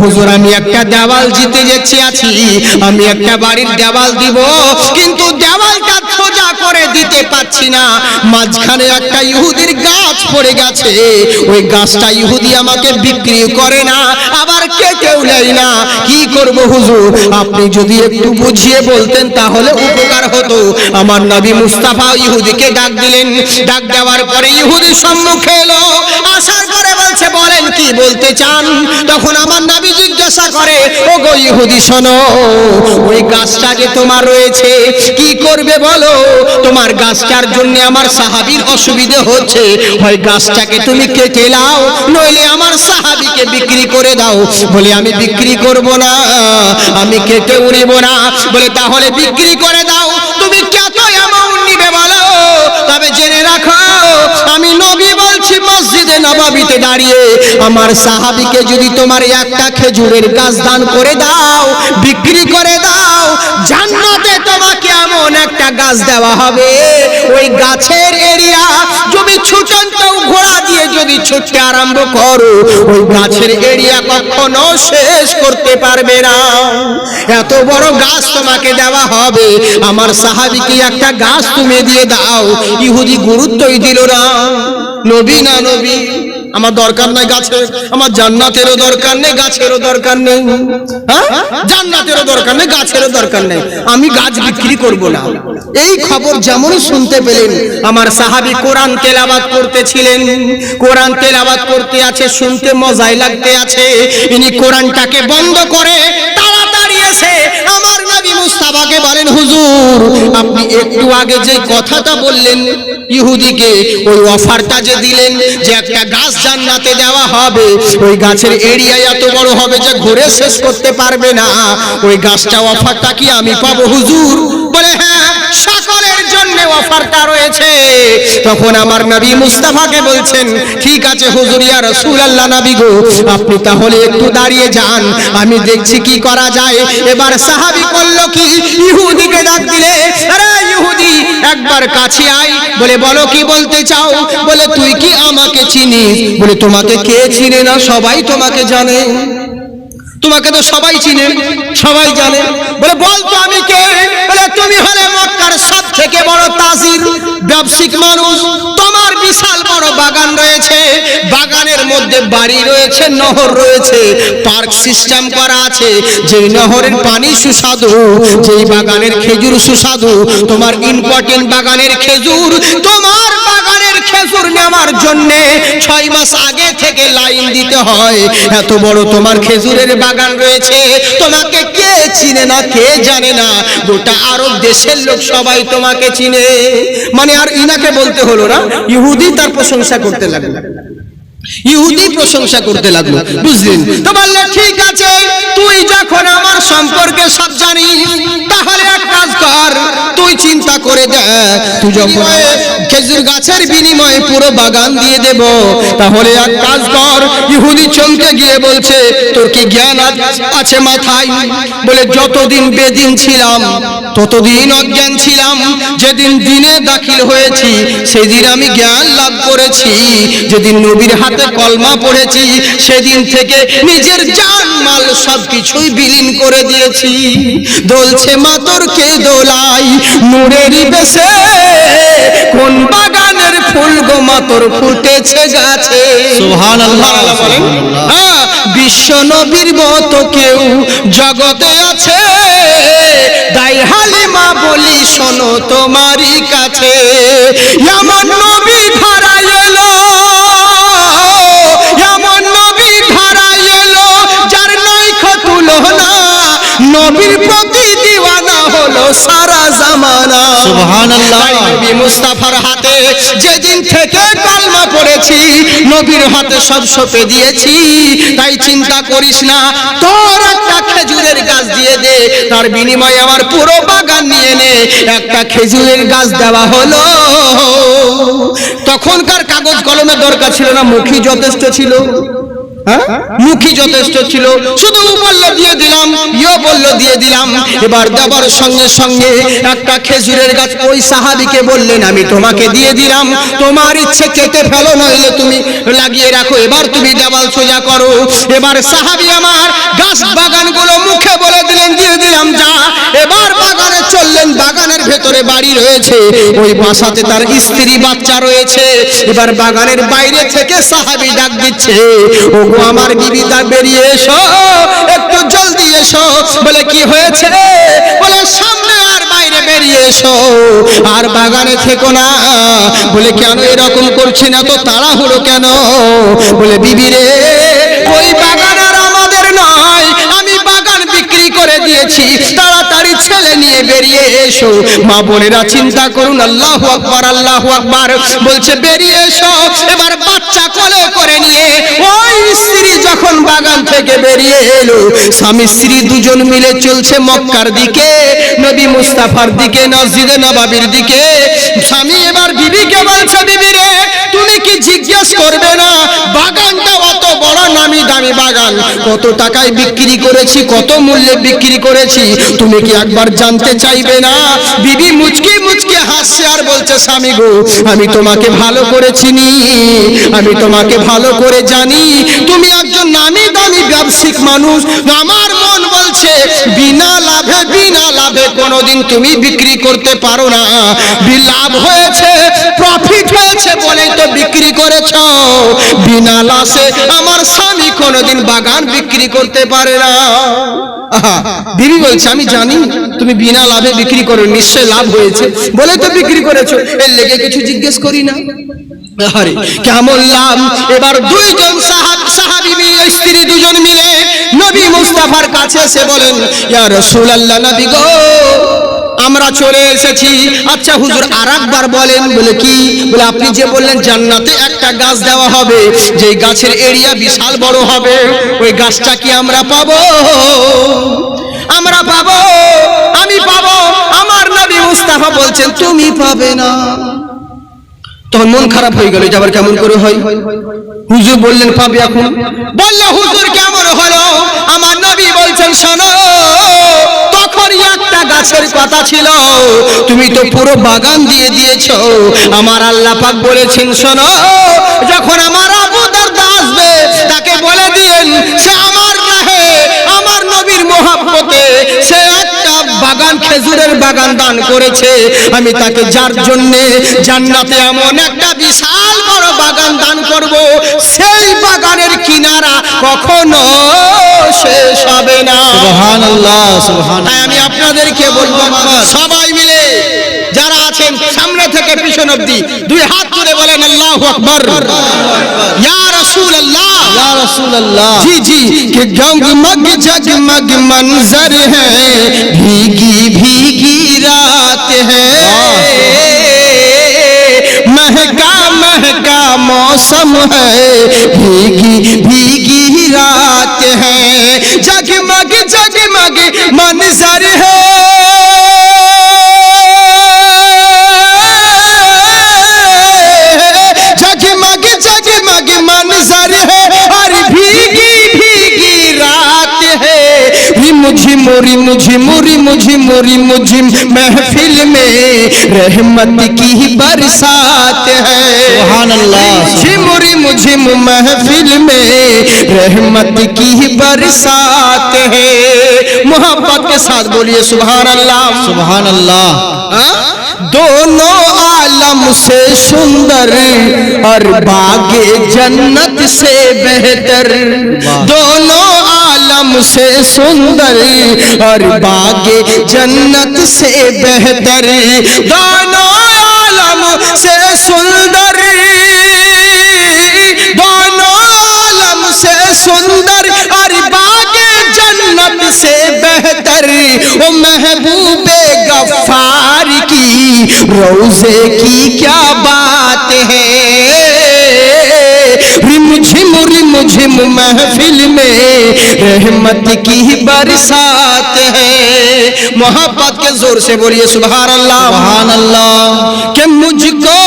হুজুর, আমি একটা দেওয়াল জিতে যেছি আছি। আমি একটা বাড়ির দেওয়াল দিব, কিন্তু দেওয়ালটা সোজা করে দিতে পাচ্ছি না। মাঝখানে একটা ইহুদির গাছ পড়ে গেছে। ওই গাছটা ইহুদি আমাকে বিক্রি করে না, আবার কে কেউ নেয় না। কি করব হুজুর? আপনি যদি একটু বুঝিয়ে বলতেন, তাহলে উপকার হতো। আমার নবী মুস্তাফা ইহুদিকে ডাক দিলেন। ডাক দেওয়ার পরে ইহুদি সম্মুখে এলো। আসার পরে বলছে, বলেন কি বলতে চান? তখন আমার নবী জিজ্ঞাসা করে ও গো ইহুদি ওই গাছটা যে তোমার রয়েছে, কি করবে বলো? তোমার গাছটার জন্য আমার সাহাবীর অসুবিধে হচ্ছে। গাছটাকে তুমি কেটে নইলে আমার সাহাবীকে বিক্রি করে দাও। বলে, আমি বিক্রি করব না, আমি কেটে উড়িব না। বলে, তাহলে বিক্রি করে দাও। তুমি কত অ্যামাউন্ট নিবে বলো? তবে জেনে রাখো, আমি নবী বলছি মসজিদে নবাবিতে দাঁড়িয়ে আমার সাহাবিকে যদি তোমার একটা খেজুরের গাছ দান করে দাও, বিক্রি করে দাও, জান্নাতে তোমাকে এমন একটা গাছ দেওয়া হবে। ওই গাছের এরিয়া জমি ছুটনটাও ঘোড়া দিয়ে যদি ছুটতে আরম্ভ করো, ওই গাছের এরিয়া কখনো শেষ করতে পারবে না। এত বড় গাছ তোমাকে দেওয়া হবে। আমার সাহাবিকে একটা গাছ তুমি দিয়ে দাও। ইহুদি গুরুত্বই দিল না। নবী না নবী? আমার দরকার নাই গাছের আমার জান্নাতেরও দরকার নেই, গাছেরও দরকার নেই। হ্যাঁ? জান্নাতেরও দরকার নেই, গাছেরও দরকার নেই। আমি গাছ বিক্রি করব না। এই খবর যেমন শুনতে পেলেন, আমার সাহাবী কোরআন তেলাবাদ করতেছিলেন। কোরআন তেলাবাদ করতে আছে, শুনতে মজাই লাগতে আছে। ইনি কোরআনটাকে বন্ধ করে মুস্তাফাকে বলেন, হুজুর, আপনি একটু আগে যে কথাটা বললেন ইহুদিকে, ওই অফারটা যে দিলেন যে একটা গাছ জান্নাতে দেওয়া হবে, ওই গাছের এরিয়া এত বড় হবে যে ঘুরে শেষ করতে পারবে না। ওই গাছটা অফারটা কি আমি পাবো, হুজুর? বলে হ্যাঁ সকলের জন্য অফারটা রয়েছে। তখন আমার নবী মুস্তাফাকে বলছেন, ঠিক আছে, হুজুর, ইয়া রাসূলুল্লাহ নবী গো, আপনি তাহলে একটু দাঁড়িয়ে যান, আমি দেখছি কি করা যায়। এবার সাহাবী করল কি? ইহুদিকে ডাক দিলে, আরে ইহুদি, একবার কাছে আই বলে, বলো কি বলতে চাও? বলে, তুই কি আমাকে চিনিস? বলে, তোমাকে কে চিনে না? সবাই তোমাকে জানে। তোমাকে তো সবাই চিনে, সবাই জানে। বলে বল তো আমি কে? বলে, তুমি হলে মক্কার সব থেকে বড় তাজির ব্যবসায়িক মানুষ। রয়েছে, বাগানের মধ্যে বাড়ি রয়েছে, নহর রয়েছে, পার্ক সিস্টেম করা আছে। যেই নহরের পানি সুস্বাদু, যেই বাগানের খেজুর সুস্বাদু, তোমার ইম্পর্টেন্ট বাগানের খেজুর তোমার বাগানের খেজুর নেওয়ার জন্য ছয় মাস আগে থেকে লাইন দিতে হয়। এত বড় তোমার খেজুরের বাগান রয়েছে। তোমাকে কে চিনে না, কে জানে না? গোটা আরব দেশের লোক সবাই তোমাকে চিনে। মানে আর ইনাকে বলতে হলো না, ইহুদি তার প্রশংসা করতে লাগল। ইহুদি প্রশংসা করতে লাগল বুঝলেন? তো বললে ঠিক আছে তুই যখন আমার সম্পর্কে সব জানিস তাহলে এক কাজ কর তুই চিন্তা করে দেখ তুই যখন খেজুর গাছের বিনিময়ে পুরো বাগান দিয়ে দেব তাহলে এক কাজ কর ইহুদি চমকে গিয়ে বলছে তোর কি জ্ঞান আছে মাথায়? বলে যতদিন বেদিন ছিলাম ততদিন অজ্ঞান ছিলাম। যেদিন দিনে দাখিল হয়েছি সেদিন আমি জ্ঞান লাভ করেছি। যেদিন নবীর হাতে কলমা পড়েছি সেদিন থেকে নিজের জান মাল সব কিছুই বিলীন করে দিয়েছি। দোলছে মাতর কে দোলাই নূরেরই বেশে। কোন বাগানের ফুল গো মাতর ফুটেছে গাছে? সুবহানাল্লাহ, বলেন। হ্যাঁ, বিশ্ব নবীর মতো কেউ জগতে আছে। তাই হালিমা বলি শোনো তোমারই কাছে। এমন সারা জামানা সুবহানাল্লাহ। নবী মুস্তাফার হাতে যেদিন থেকে কালমা পড়েছি নবীর হাতে সব সপে দিয়েছি তাই চিন্তা করিস না তোর একটা খেজুরের গাছ দিয়ে দে তার বিনিময়ে আমার পুরো বাগান নিয়ে নে একটা খেজুরের গাছ দেওয়া হলো তখনকার কাগজ কলমের দরকার ছিল না মুখী যথেষ্ট ছিল? মুখী যথেষ্ট ছিল, শুধু দিয়ে দিলাম দিয়ে দিলাম। এবার সঙ্গে সঙ্গে একটা খেজুরের গাছ ওই সাহাবিকে বললেন, আমি তোমাকে দিয়ে দিলাম, তোমার ইচ্ছে কেটে ফেলো, নইলে তুমি লাগিয়ে রাখো। এবার তুমি দেওয়াল সোজা করো। এবার সাহাবি আমার গাছ বাগানগুলো মুখে বলে দিলেন দিয়ে দিলাম যা। এবার বাগানে চললেন, বাগানের ভেতরে বাড়ি রয়েছে। ওই বাসাতে তার স্ত্রী বাচ্চা রয়েছে। এবার বাগানের বাইরে থেকে সাহাবি ডাক দিচ্ছে ও আমার বিবিটা বেরিয়ে এসো, একটু জলদি এসো। বলে, কি হয়েছে বলে, সামনে আর বাইরে বেরিয়ে এসো, আর বাগানে থেকো না। বলে, কেন এরকম করছি না তো তাড়াহুড়ো কেন? বলে, বিবি রে করে তাড়াতাড়ি ছেলে নিয়ে বেরিয়ে এসো। মা বোনেরা চিন্তা করুন, আল্লাহ আকবার আল্লাহ আকবার। বলছে, বেরিয়ে এসো। এবার বাচ্চা কোলে করে নিয়ে ওই স্ত্রী যখন বাগান থেকে বেরিয়ে এলো, স্বামী স্ত্রী দুজন মিলে চলছে মক্কার দিকে, নবী মুস্তাফার দিকে মসজিদে নবাবির দিকে। স্বামী এবার বিবিকে বলছে, বিবি রে, তুমি কি জিজ্ঞেস করবে না? বাগানটা অত নামি দামি বাগান। কত টাকায় বিক্রি করেছি, কত মূল্যে বিক্রি করেছি, তুমি কি একবার জানতে চাইবে না? বিবি মুচকি মুচকি হাসছে আর বলছে, স্বামী গো, আমি তোমাকে ভালো করে চিনি, আমি তোমাকে ভালো করে জানি। তুমি একজন নামি দামি ব্যবসায়িক মানুষ। আমার মন বলছে, বিনা লাভে বিনা লাভে কোনোদিন তুমি বিক্রি করতে পারো না। লাভ হয়েছে প্রফিট হয়েছে বলেই তো বিক্রি করেছ। বিনা লাসে আমার স্বামী কোনোদিন বাগান বিক্রি করতে পারে না। বিবি বলছে, আমি জানি, তুমি বিনা লাভে বিক্রি করো, নিশ্চয় লাভ হয়েছে। বলে তো বিক্রি করেছ। এর লেগে কিছু জিজ্ঞেস করি না। আরে কেমন লাভ? এবার দুইজন সাহাব সাহাবি মিলে, স্ত্রী দুজন মিলে নবী মুস্তাফার কাছে এসে বলেন, ইয়া রাসূলুল্লাহ, নবী গো আমরা চলে এসেছি। আচ্ছা হুজুর আরেকবার বলেন, বলে কি? বলে আপনি যে বললেন জান্নাতে একটা গাছ দেওয়া হবে যে গাছের এরিয়া বিশাল বড় হবে, ওই গাছটা কি আমরা পাবো? আমরা পাবো, আমি পাবো, আমার নবী মুস্তাফা বলছেন, তুমি পাবে না। তখন মন খারাপ হয়ে গেল, যে আবার কেমন করে হয়? হুজুর বললেন, পাবে এখন। বললে হুজুর কেমন গাছের কথা ছিল। তুমি তো পুরো বাগান দিয়ে দিয়েছ। আমার আল্লাহ পাক বলেছেন, শোনো, যখন আমার আবু দারদা আসবে, তাকে বলে দিন সে আমার রাহে, আমার নবীর মোহাব্বতে, সে একটা বাগান, খেজুরের বাগান দান করেছে। আমি তাকে যার জন্য জান্নাতে এমন একটা বিশাল বড় বাগান দান করব, সেই বাগানের কিনারা কখনো শেষ হবে না সুবহানাল্লাহ সুবহান তাই আমি আপনাদেরকে বলবো সবাই মিলে যারা আছেন সামনে থেকে পিছন অবধি দুই হাত তুলে বলেন আল্লাহু আকবার ইয়া রাসূলুল্লাহ ইয়া রাসূলুল্লাহ जी जी कि गंगमग जगमग मंजर है भीगी भीगी रात है महका महका मौसम है भीगी भीगी موری مجھے موری مجھے موری مجھے۔ محفل میں رحمت کی برسات ہے۔ سبحان اللہ مجھے موری مجھے محفل میں رحمت کی برسات ہے۔ محبت کے ساتھ بولیے سبحان اللہ سبحان اللہ دونوں عالم سے سندر اور باغ جنت سے بہتر۔ دونوں کلام سے سندر اور باغ جنت سے بہتر دونوں عالم سے سندر دونوں عالم سے سندر اور باغ جنت سے بہتر۔ محبوب کی، روزے کی کیا بات ہے؟ نور مجھم محفل میں رحمت کی برسات ہے۔ محبت کے زور سے بولیے سبحان اللہ سبحان اللہ کہ مجھ کو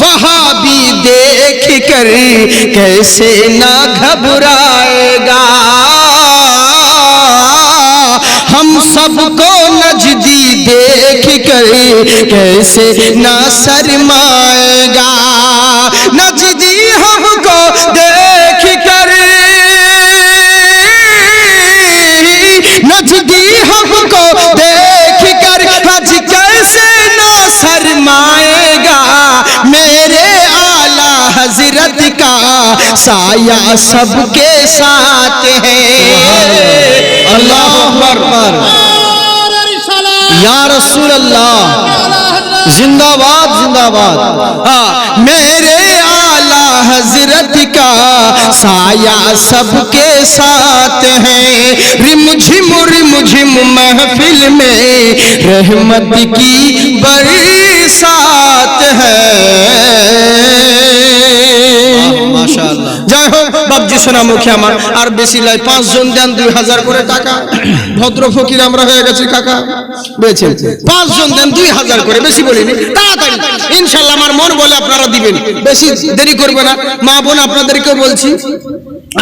وہاں بھی دیکھ کر کیسے نہ گھبرائے گا۔ ہم سب کو نجدی دیکھ کر کیسے نہ سرمائے سایہ سب کے ساتھ ہے۔ اللہ اکبر۔ یا رسول اللہ، زندہ باد زندہ باد۔ ہاں، میرے آلہ حضرت کا سایہ سب کے ساتھ ہے۔ رم جھم رم جھم محفل میں رحمت کی برسات ہے۔ যাই হোক বাবজি সোনা মুখে আমার। আর বেশি লাই পাঁচজন দেন দুই হাজার করে টাকা। ভদ্র ফকির আমরা হয়ে গেছি কাকা। বুঝেছেন পাঁচজন দেন দুই হাজার করে বেশি বলিনি। তাড়াতাড়ি ইনশাল্লাহ আমার মন বলে আপনারা দিবেন। বেশি দেরি করবে না। মা বোন আপনাদেরকেও বলছি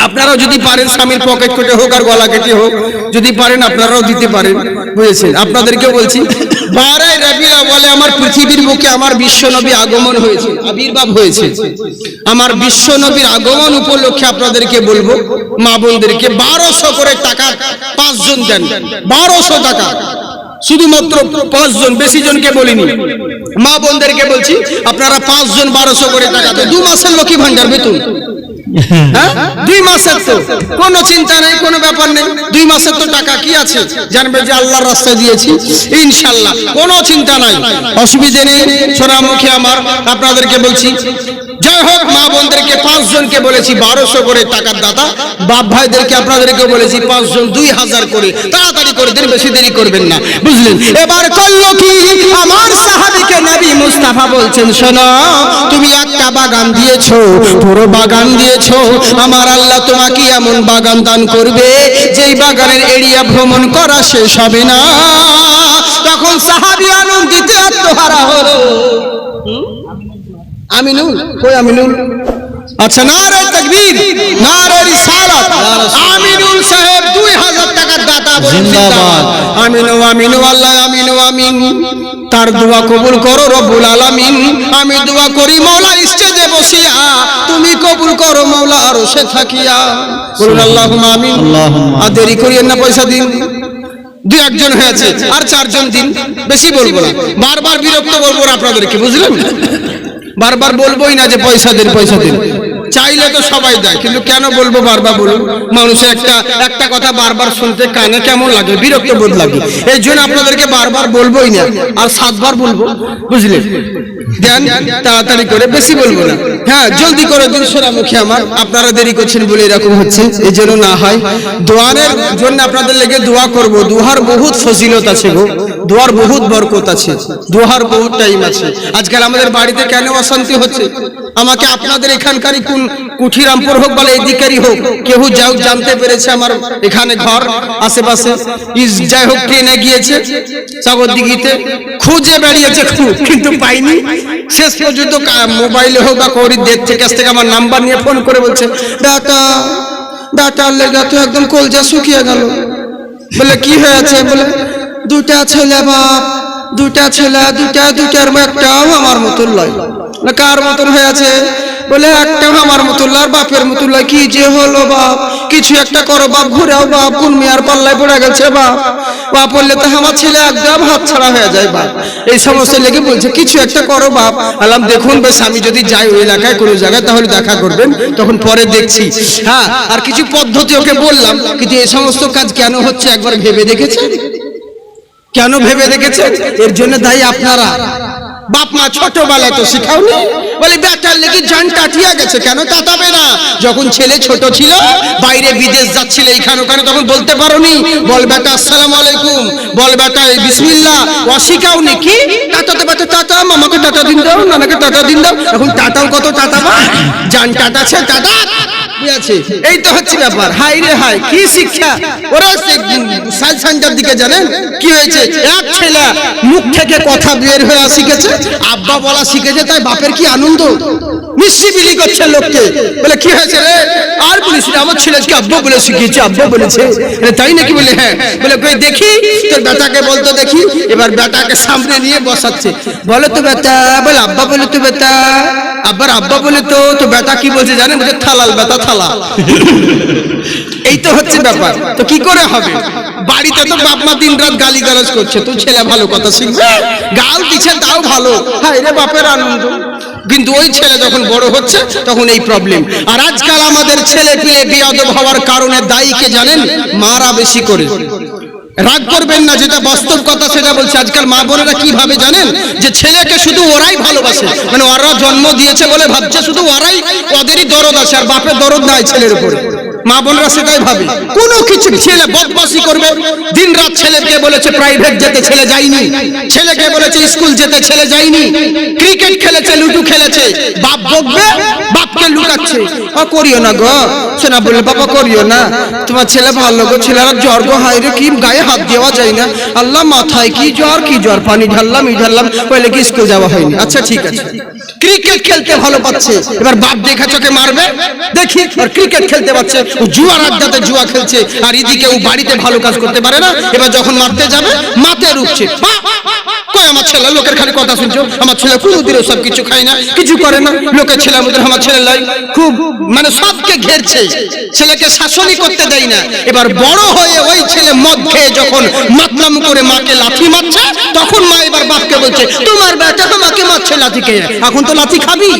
আপনারাও যদি পারেন স্বামীর পকেট কেটে হোক আর গলা কেটে হোক যদি পারেন আপনারাও দিতে পারেন। বুঝেছেন আপনাদেরকেও বলছি বারাই রবিরা বলে আমার পৃথিবীর বুকে আমার বিশ্ব আগমন হয়েছে, আবির্ভাব হয়েছে, আমার বিশ্ব নবীর আগমন উপলক্ষে আপনাদেরকে বলব, মা বোনদেরকে বারোশো করে টাকা পাঁচজন দেন, বারোশো টাকা শুধুমাত্র পাঁচজন বেশি জনকে বলিনি মা বোনদেরকে বলছি, আপনারা পাঁচজন বারোশো করে টাকা দেন। দু মাসের লক্ষ্মী ভান্ডার বেতন? দুই মাসের তো। কোনো চিন্তা নেই, কোনো ব্যাপার নেই। দুই মাসের তো টাকা কি আছে? জানবে যে আল্লাহর দিয়েছি। ইনশাল্লাহ কোনো চিন্তা নাই। অসুবিধে নেই। সোনামুখী আমার, আপনাদেরকে বলছি। যাই হোক, মা বোনদেরকে পাঁচজনকে বলেছি, বারোশো করে টাকার দাদা বাপ ভাইদেরকে আপনাদেরকে বলেছি, পাঁচজন দুই হাজার করে। তাড়াতাড়ি করে দিন, বেশি দেরি করবেন না। বুঝলেন? এবার করল কি? আমার সাহাবিকে নবী মুস্তাফা বলছেন, শোনো, তুমি একটা বাগান দিয়েছ। পুরো বাগান দিয়েছ আমার আল্লাহ তোমাকে এমন বাগান দান করবে যেই বাগানের এরিয়া ভ্রমণ করা শেষ হবে না। তখন সাহাবি আনন্দিতে আত্মহারা হলো। আমিনুল? কই আমিনুল? আচ্ছা নারে তাকবীর নারে রিসালাত। আমিনুল সাহেব 2000 টাকার দাতা বলুন জিন্দাবাদ। আমিনু আমিনু আল্লাহ আমিনু আমিন। তার দোয়া কবুল করো রব্বুল আলামিন। আমি দোয়া করি মাওলা স্টেজে বসিয়া তুমি কবুল করো মাওলা আরশে থাকিয়া। বলুন আমিন। আল্লাহুম্মা। আর দেরি করিয়েন না পয়সা দিন। দুই একজন হয়েছে আর চারজন দিন। বেশি বলব না। বারবার বিরক্ত বলব না আপনাদেরকে বুঝলেন? বারবার বলবোই না যে পয়সা দিন পয়সা দিন। চাইলে তো সবাই দেয়, কিন্তু কেন বলব বারবার বলুন? মানুষের একটা একটা কথা বারবার শুনতে কানে কেমন লাগে, বিরক্ত বোধ লাগে। এই জন্য আপনাদেরকে বারবার বলবোই না, আর সাতবার বলব বুঝলেন দেন তাড়াতাড়ি করে, বেশি বলব না। হ্যাঁ জলদি করে দিন সোনামুখী আমার। আপনারা দেরি করছেন বলে এরকম হচ্ছে, এই জন্য না হয়। দোয়ারের জন্য আপনাদের লেগে দোয়া করব। দোহার বহুত ফজিলত আছে গো। দোয়ার বহুত বরকত আছে। দোহার বহুত টাইম আছে। আজকাল আমাদের বাড়িতে কেন অশান্তি হচ্ছে? আমাকে আপনাদের এখানকারই কোন কুঠিরামপুর হোক বলে এদিকেরই হোক কেউ যাই হোক জানতে পেরেছে আমার এখানে ঘর, আশেপাশে। যাই হোক ট্রেনে গিয়েছে সাগরদিঘিতে খুঁজে বেরিয়েছে খুব কিন্তু পাইনি। শেষ পর্যন্ত মোবাইলে হোক বা কৌরির দেখছে কাছ থেকে আমার নাম্বার নিয়ে ফোন করে বলছে ডাটা ডাটার লেগা তো একদম কলজা শুকিয়ে গেল। বলে, কি হয়েছে? বলে দুটা ছেলে বাপ দুটা ছেলে দুটা দুটার একটাও আমার মতন লয়। কার মতন হয়ে আছে বলে একটাও আমার আর বাপের মতন লয়। কি যে হলো বাপ? কিছু একটা করো, বাপ ঘুরাও বাপ কোন মেয়ার পাল্লায় পড়ে গেছে বাপ। বাপ বললে, তো আমার ছেলে একদম হাত ছাড়া হয়ে যায় বাপ। এই সমস্ত লেগে বলছে, কিছু একটা করো বাপ। আলাম দেখুন বেশ, আমি যদি যাই ওই এলাকায় কোনো জায়গায়, তাহলে দেখা করবেন। তখন পরে দেখছি হ্যাঁ আর কিছু পদ্ধতি ওকে বললাম, কিন্তু এই সমস্ত কাজ কেন হচ্ছে একবার ভেবে দেখেছেন? কেন ভেবে দেখেছেন? এর জন্য দায়ী আপনারা। বাপ মা ছোটবেলায় তো শিখাওনি? বলে বেটার লেগে জান কাটিয়া গেছে, কেন কাটাবে না? যখন ছেলে ছোট ছিল, বাইরে বিদেশ যাচ্ছিল, এইখানে ওখানে, তখন বলতে পারোনি, বল বেটা, আসসালামু আলাইকুম, বল বেটা বিসমিল্লাহ অশিখাওনি কি? টাটাতে বেটা টাটা মামাকে টাটা দিন দাও, নানাকে টাটা দিন দাও। এখন টাটাও কত টাটা জান টাটা কি আছে? এই তো হচ্ছে ব্যাপার। হাই রে হাই, কি শিক্ষা? ওরা দিকে জানেন? কি হয়েছে? এক ছেলে মুখ থেকে কথা বের হয়ে শিখেছে, আব্বা বলা শিখেছে, তাই বাপের কি আনন্দ? করছে লোককে। বলে, কি হয়েছে রে? আর বলিস আমার ছেলেকে আব্বু বলে শিখিয়েছে, আব্বু বলেছে। তাই নাকি বলে? হ্যাঁ। বলে দেখি, তোর বেটাকে বলতো দেখি। এবার বেটাকে সামনে নিয়ে বসাচ্ছে। বলে তো বেটা বলে আব্বা বলে তো বেটা আব্বার আব্বা বলে তো তো বেটা কি বলছে জানেন? বলছে, থালাল বেটা থালা। এই তো হচ্ছে ব্যাপার। তো কি করে হবে? বাড়িতে তো বাপ মা দিন রাত গালি গালাজ করছে। তো ছেলে ভালো কথা শিখবে? গাল দিচ্ছে তাও ভালো। হায় রে বাপের আনন্দ। কিন্তু ওই ছেলে যখন বড় হচ্ছে, তখন এই প্রবলেম আর আজকাল আমাদের ছেলে পিলে বিয়াদব হওয়ার কারণে দায়ীকে জানেন, মারা বেশি করে। রাগ করবেন না, যেটা বাস্তব কথা সেটা বলছে। আজকাল মা বোনেরা কীভাবে জানেন? যে ছেলেকে শুধু ওরাই ভালোবাসে। মানে ওরা জন্ম দিয়েছে বলে ভাবছে, শুধু ওরাই ওদেরই দরদ আছে, আর বাপের দরদ নাই ছেলের উপরে। মা বোনরা সেটাই ভাবে। কোনো কিছু ছেলে বদমাসি করবে। দিন রাত ছেলেকে বলেছে প্রাইভেট যেতে ছেলে যায়নি। ছেলেকে বলেছে স্কুল যেতে ছেলে যায়নি। ক্রিকেট খেলেছে, লুডু খেলেছে। বাপ বকবে, বাপকে লুকাচ্ছে। ও, করিও না গো। শোনা বললে, বাবা, করিও না। তোমার ছেলে ভালো গো। ছেলেরা জ্বর গো। হাই রে, কি গায়ে হাত দেওয়া যায় না। আল্লাহ, মাথায় কি জ্বর কি জ্বর? পানি ঢাললাম, ই ঢাললাম। বলে কি স্কুল যাওয়া হয়নি? আচ্ছা ঠিক আছে। ক্রিকেট খেলতে ভালো পাচ্ছে। এবার বাপ দেখা চোখে মারবে। দেখি, আর ক্রিকেট খেলতে পারছে। জুয়ার আড্ডাতে জুয়া খেলছে, আর এদিকে ও বাড়িতে ভালো কাজ করতে পারে না। এবার যখন মারতে যাবে মাতে রুখছে। আমার ছেলে, লোকের খালি কথা শুনছো? আমার ছেলে সব কিছু খায় না, কিছু করে না। লোকের আমার ছেলে খুব মানে সবকে ঘেরছে। ছেলেকে করতে দেয় না। এবার বড় হয়ে ওই যখন মাতলাম করে মাকে মারছে, তখন মা এবার বাপকে বলছে, তোমার বেটা মারছে লাথি খেয়ে। এখন তো লাথি খাবি?